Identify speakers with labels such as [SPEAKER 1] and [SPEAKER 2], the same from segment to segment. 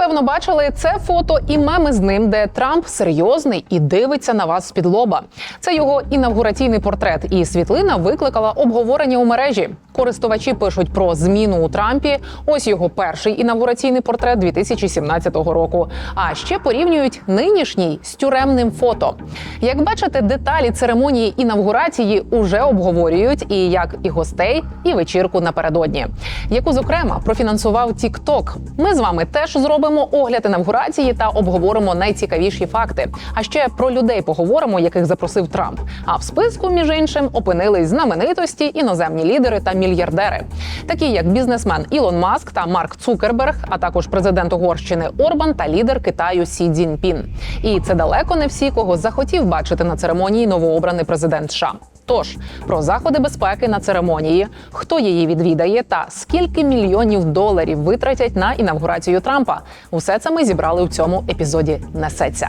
[SPEAKER 1] певно бачили це фото і меми з ним, де Трамп серйозний і дивиться на вас з-під лоба. Це його інавгураційний портрет, і світлина викликала обговорення у мережі. Користувачі пишуть про зміну у Трампі. Ось його перший інавгураційний портрет 2017 року. А ще порівнюють нинішній з тюремним фото. Як бачите, деталі церемонії інавгурації уже обговорюють і як і гостей, і вечірку напередодні, яку зокрема профінансував TikTok. Ми з вами теж зробимо огляд інавгурації та обговоримо найцікавіші факти. А ще про людей поговоримо, яких запросив Трамп. А в списку, між іншим, опинились знаменитості, іноземні лідери та мільярдери, такі як бізнесмен Ілон Маск та Марк Цукерберг, а також президент Угорщини Орбан та лідер Китаю Сі Цзіньпін. І це далеко не всі, кого захотів бачити на церемонії новообраний президент США. Тож про заходи безпеки на церемонії, хто її відвідає, та скільки мільйонів доларів витратять на інавгурацію Трампа. Усе це ми зібрали у цьому епізоді. Несеться.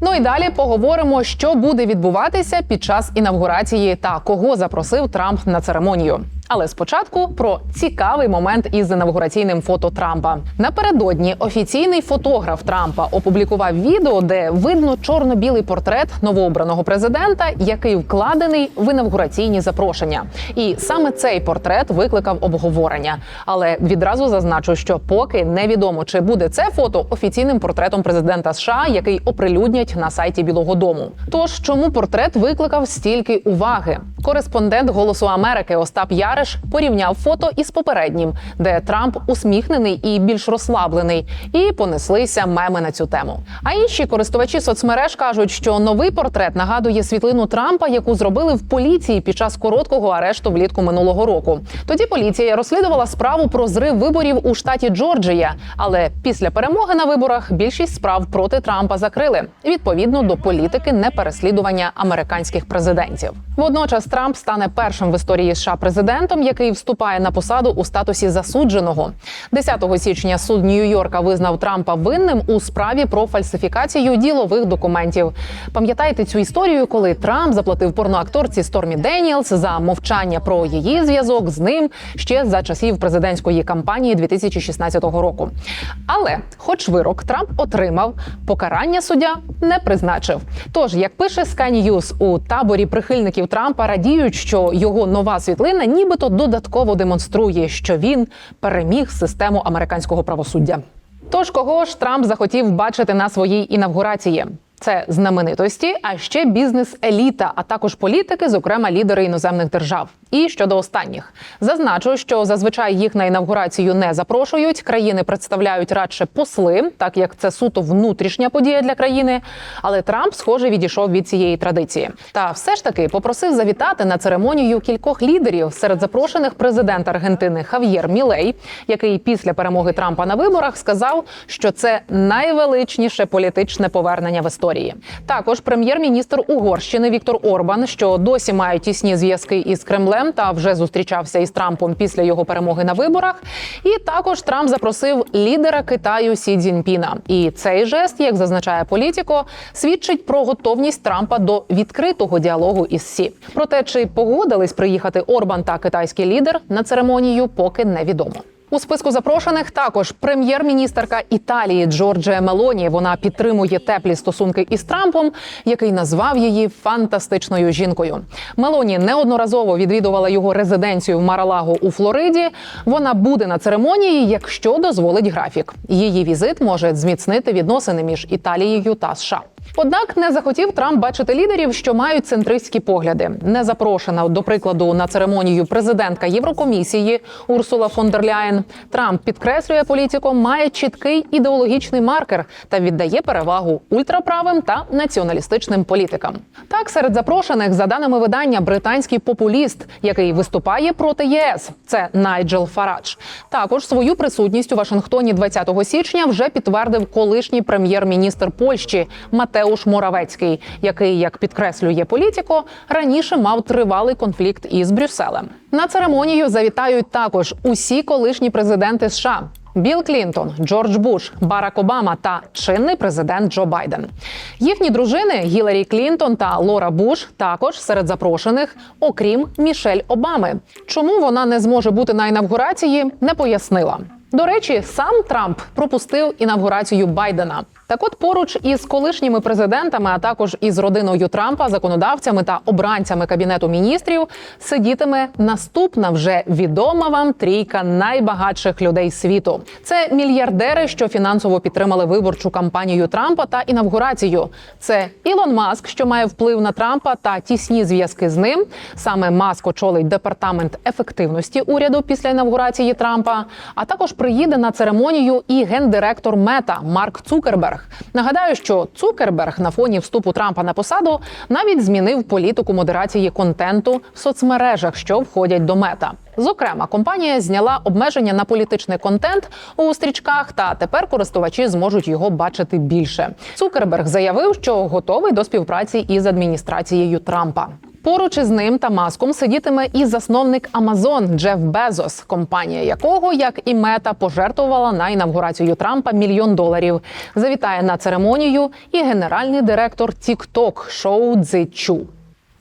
[SPEAKER 1] Ну і далі поговоримо, що буде відбуватися під час інавгурації та кого запросив Трамп на церемонію. Але спочатку про цікавий момент із інавгураційним фото Трампа. Напередодні офіційний фотограф Трампа опублікував відео, де видно чорно-білий портрет новообраного президента, який вкладений в інавгураційні запрошення. І саме цей портрет викликав обговорення. Але відразу зазначу, що поки невідомо, чи буде це фото офіційним портретом президента США, який оприлюднять на сайті Білого Дому. Тож чому портрет викликав стільки уваги? Кореспондент Голосу Америки Остап Яриш порівняв фото із попереднім, де Трамп усміхнений і більш розслаблений, і понеслися меми на цю тему. А інші користувачі соцмереж кажуть, що новий портрет нагадує світлину Трампа, яку зробили в поліції під час короткого арешту влітку минулого року. Тоді поліція розслідувала справу про зрив виборів у штаті Джорджія. Але після перемоги на виборах більшість справ проти Трампа закрили відповідно до політики непереслідування американських президентів. Водночас Трамп стане першим в історії США президентом, який вступає на посаду у статусі засудженого. 10 січня суд Нью-Йорка визнав Трампа винним у справі про фальсифікацію ділових документів. Пам'ятаєте цю історію, коли Трамп заплатив порноакторці Стормі Деніелс за мовчання про її зв'язок з ним ще за часів президентської кампанії 2016 року. Але, хоч вирок Трамп отримав, покарання суддя не призначив. Тож, як пише Sky News, у таборі прихильників Трампа радіють, що його нова світлина нібито додатково демонструє, що він переміг систему американського правосуддя. Тож кого ж Трамп захотів бачити на своїй інавгурації? Це знаменитості, а ще бізнес-еліта, а також політики, зокрема лідери іноземних держав. І щодо останніх, зазначу, що зазвичай їх на інавгурацію не запрошують. Країни представляють радше посли, так як це суто внутрішня подія для країни. Але Трамп, схоже, відійшов від цієї традиції. Та все ж таки попросив завітати на церемонію кількох лідерів серед запрошених президент Аргентини Хав'єр Мілей, який після перемоги Трампа на виборах сказав, що це найвеличніше політичне повернення в історії. Також прем'єр-міністр Угорщини Віктор Орбан, що досі має тісні зв'язки із Кремлем та вже зустрічався із Трампом після його перемоги на виборах. І також Трамп запросив лідера Китаю Сі Цзіньпіна. І цей жест, як зазначає політико, свідчить про готовність Трампа до відкритого діалогу із Сі. Проте чи погодились приїхати Орбан та китайський лідер на церемонію, поки невідомо. У списку запрошених також прем'єр-міністерка Італії Джорджія Мелоні. Вона підтримує теплі стосунки із Трампом, який назвав її фантастичною жінкою. Мелоні неодноразово відвідувала його резиденцію в Маралаго у Флориді. Вона буде на церемонії, якщо дозволить графік. Її візит може зміцнити відносини між Італією та США. Однак не захотів Трамп бачити лідерів, що мають центристські погляди. Не запрошена до прикладу на церемонію президентка Єврокомісії Урсула фон дер Ляєн. Трамп підкреслює політико, має чіткий ідеологічний маркер та віддає перевагу ультраправим та націоналістичним політикам. Так, серед запрошених, за даними видання, британський популіст, який виступає проти ЄС, це Найджел Фарадж. Також свою присутність у Вашингтоні 20 січня вже підтвердив колишній прем'єр-міністр Польщі Матеуш Моравецький, який, як підкреслює політико, раніше мав тривалий конфлікт із Брюсселем. На церемонію завітають також усі колишні президенти США. Білл Клінтон, Джордж Буш, Барак Обама та чинний президент Джо Байден. Їхні дружини Гіларі Клінтон та Лора Буш також серед запрошених, окрім Мішель Обами. Чому вона не зможе бути на інавгурації, не пояснила. До речі, сам Трамп пропустив інавгурацію Байдена. Так, от поруч із колишніми президентами, а також із родиною Трампа, законодавцями та обранцями кабінету міністрів, сидітиме наступна вже відома вам трійка найбагатших людей світу. Це мільярдери, що фінансово підтримали виборчу кампанію Трампа та інавгурацію. Це Ілон Маск, що має вплив на Трампа та тісні зв'язки з ним. Саме Маск очолить департамент ефективності уряду після інавгурації Трампа. А також приїде на церемонію і гендиректор Мета Марк Цукерберг. Нагадаю, що Цукерберг на фоні вступу Трампа на посаду навіть змінив політику модерації контенту в соцмережах, що входять до мета. Зокрема, компанія зняла обмеження на політичний контент у стрічках, та тепер користувачі зможуть його бачити більше. Цукерберг заявив, що готовий до співпраці із адміністрацією Трампа. Поруч із ним та маском сидітиме і засновник Amazon Джеф Безос, компанія якого, як і мета, пожертвувала на інавгурацію Трампа мільйон доларів. Завітає на церемонію і генеральний директор TikTok Шоу Цзи Чу.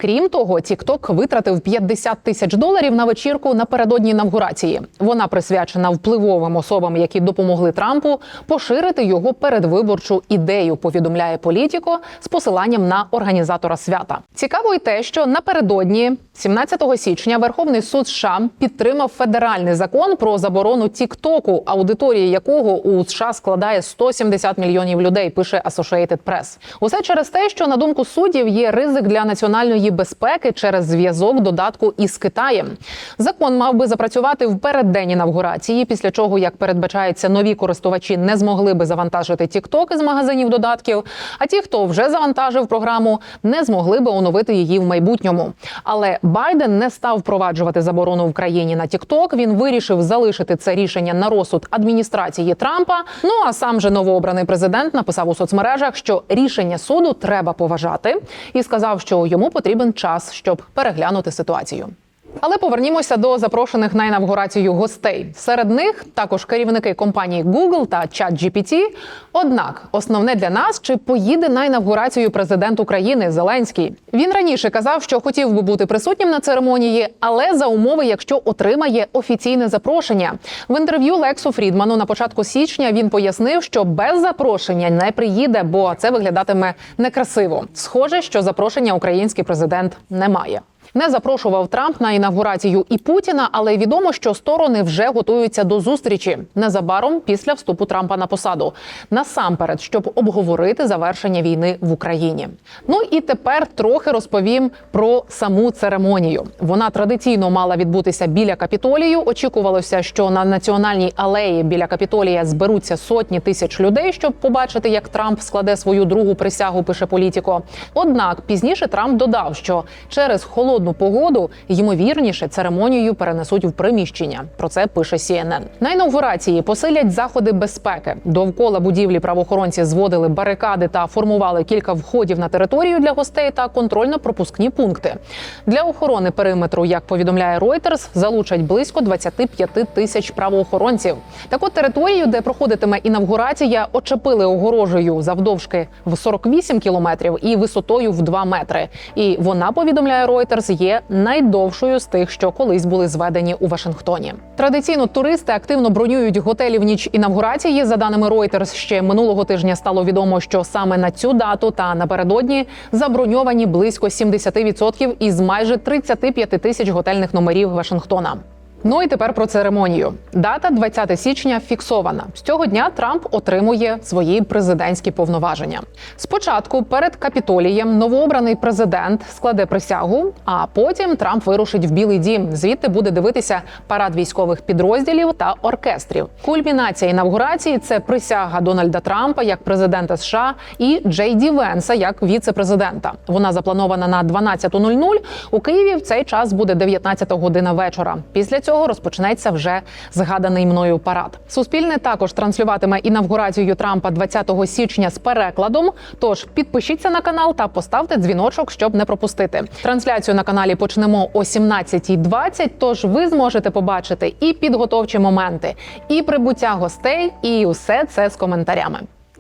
[SPEAKER 1] Крім того, TikTok витратив 50 тисяч доларів на вечірку напередодні інавгурації. Вона присвячена впливовим особам, які допомогли Трампу поширити його передвиборчу ідею. Повідомляє політіко з посиланням на організатора свята. Цікаво й те, що напередодні, 17 січня, Верховний суд США підтримав федеральний закон про заборону Тіктоку, аудиторії якого у США складає 170 мільйонів людей. Пише Associated Press. Усе через те, що на думку суддів є ризик для національної безпеки через зв'язок додатку із Китаєм. Закон мав би запрацювати в переддень інавгурації, після чого, як передбачається, нові користувачі не змогли би завантажити TikTok із магазинів додатків. А ті, хто вже завантажив програму, не змогли би оновити її в майбутньому. Але Байден не став впроваджувати заборону в країні на TikTok. Він вирішив залишити це рішення на розсуд адміністрації Трампа. Ну а сам же новообраний президент написав у соцмережах, що рішення суду треба поважати, і сказав, що йому потрібен час, щоб переглянути ситуацію. Але повернімося до запрошених на інавгурацію гостей. Серед них також керівники компанії Google та ChatGPT. Однак основне для нас чи поїде на інавгурацію президент України Зеленський. Він раніше казав, що хотів би бути присутнім на церемонії, але за умови, якщо отримає офіційне запрошення. В інтерв'ю Лексу Фрідману на початку січня він пояснив, що без запрошення не приїде, бо це виглядатиме некрасиво. Схоже, що запрошення український президент не має. Не запрошував Трамп на інавгурацію і Путіна, але відомо, що сторони вже готуються до зустрічі незабаром після вступу Трампа на посаду. Насамперед, щоб обговорити завершення війни в Україні. Ну і тепер трохи розповім про саму церемонію. Вона традиційно мала відбутися біля капітолію. Очікувалося, що на національній алеї біля капітолія зберуться сотні тисяч людей, щоб побачити, як Трамп складе свою другу присягу. Пише політіко. Однак пізніше Трамп додав, що через холодну погоду ймовірніше церемонію перенесуть в приміщення. Про це пише CNN. На інаугурації посилять заходи безпеки. Довкола будівлі правоохоронці зводили барикади та формували кілька входів на територію для гостей та контрольно-пропускні пункти. Для охорони периметру, як повідомляє Reuters, залучать близько 25 тисяч правоохоронців. Так от територію, де проходитиме інавгурація, очепили огорожею завдовжки в 48 кілометрів і висотою в 2 метри. І вона повідомляє Reuters, є найдовшою з тих, що колись були зведені у Вашингтоні. Традиційно туристи активно бронюють готелі в ніч інавгурації. За даними Reuters, ще минулого тижня стало відомо, що саме на цю дату та напередодні заброньовані близько 70% із майже 35 тисяч готельних номерів Вашингтона. Ну і тепер про церемонію. Дата 20 січня фіксована. З цього дня Трамп отримує свої президентські повноваження. Спочатку перед капітолієм новообраний президент складе присягу, а потім Трамп вирушить в Білий Дім. Звідти буде дивитися парад військових підрозділів та оркестрів. Кульмінація інавгурації це присяга Дональда Трампа як президента США і Джей Ді Венса як віце-президента. Вона запланована на 12.00. У Києві в цей час буде 19 година вечора. Після цього цього розпочнеться вже згаданий мною парад. Суспільне також транслюватиме інавгурацію Трампа 20 січня з перекладом. Тож підпишіться на канал та поставте дзвіночок, щоб не пропустити. Трансляцію на каналі почнемо о 17.20, Тож ви зможете побачити і підготовчі моменти, і прибуття гостей, і усе це з коментарями.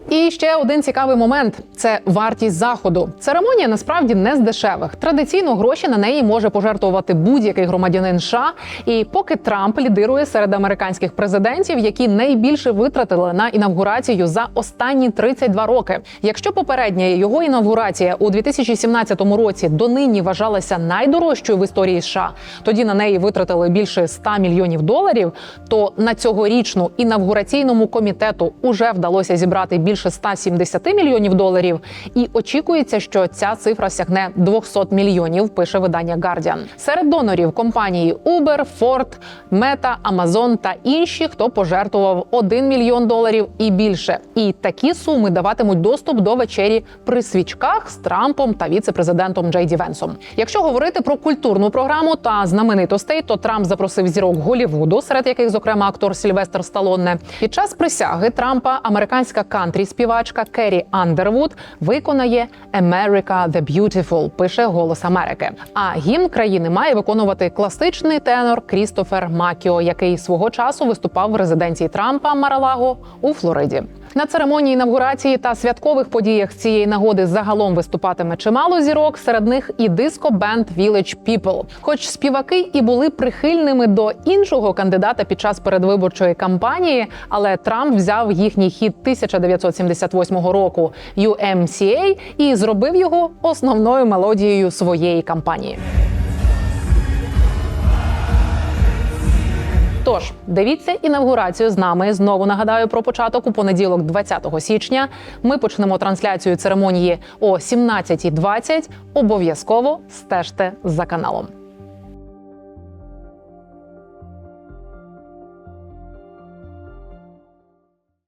[SPEAKER 1] І ще один цікавий момент це вартість заходу. Церемонія насправді не з дешевих. Традиційно гроші на неї може пожертвувати будь-який громадянин США. І поки Трамп лідирує серед американських президентів, які найбільше витратили на інавгурацію за останні 32 роки. Якщо попередня його інавгурація у 2017 році донині вважалася найдорожчою в історії США, тоді на неї витратили більше 100 мільйонів доларів. То на цьогорічну інавгураційному комітету уже вдалося зібрати більше 170 мільйонів доларів, і очікується, що ця цифра сягне 200 мільйонів. Пише видання Guardian. Серед донорів компанії Uber, Ford, Meta, Amazon та інші, хто пожертвував 1 мільйон доларів і більше. І такі суми даватимуть доступ до вечері при свічках з Трампом та віце-президентом Джей Ді Венсом. Якщо говорити про культурну програму та знаменитостей, то Трамп запросив зірок Голівуду, серед яких, зокрема, актор Сільвестр Сталонне. Під час присяги Трампа американська кантрі співачка Керрі Андервуд виконає «America the Beautiful», пише Голос Америки. А гімн країни має виконувати класичний тенор Крістофер Макіо, який свого часу виступав в резиденції Трампа Маралаго у Флориді. На церемонії інавгурації та святкових подіях цієї нагоди загалом виступатиме чимало зірок. Серед них і диско-бенд Village People. Хоч співаки і були прихильними до іншого кандидата під час передвиборчої кампанії, але Трамп взяв їхній хіт 1978 року UMCA і зробив його основною мелодією своєї кампанії. Тож дивіться інавгурацію з нами. Знову нагадаю про початок у понеділок, 20 січня. Ми почнемо трансляцію церемонії о 17.20. Обов'язково стежте за каналом.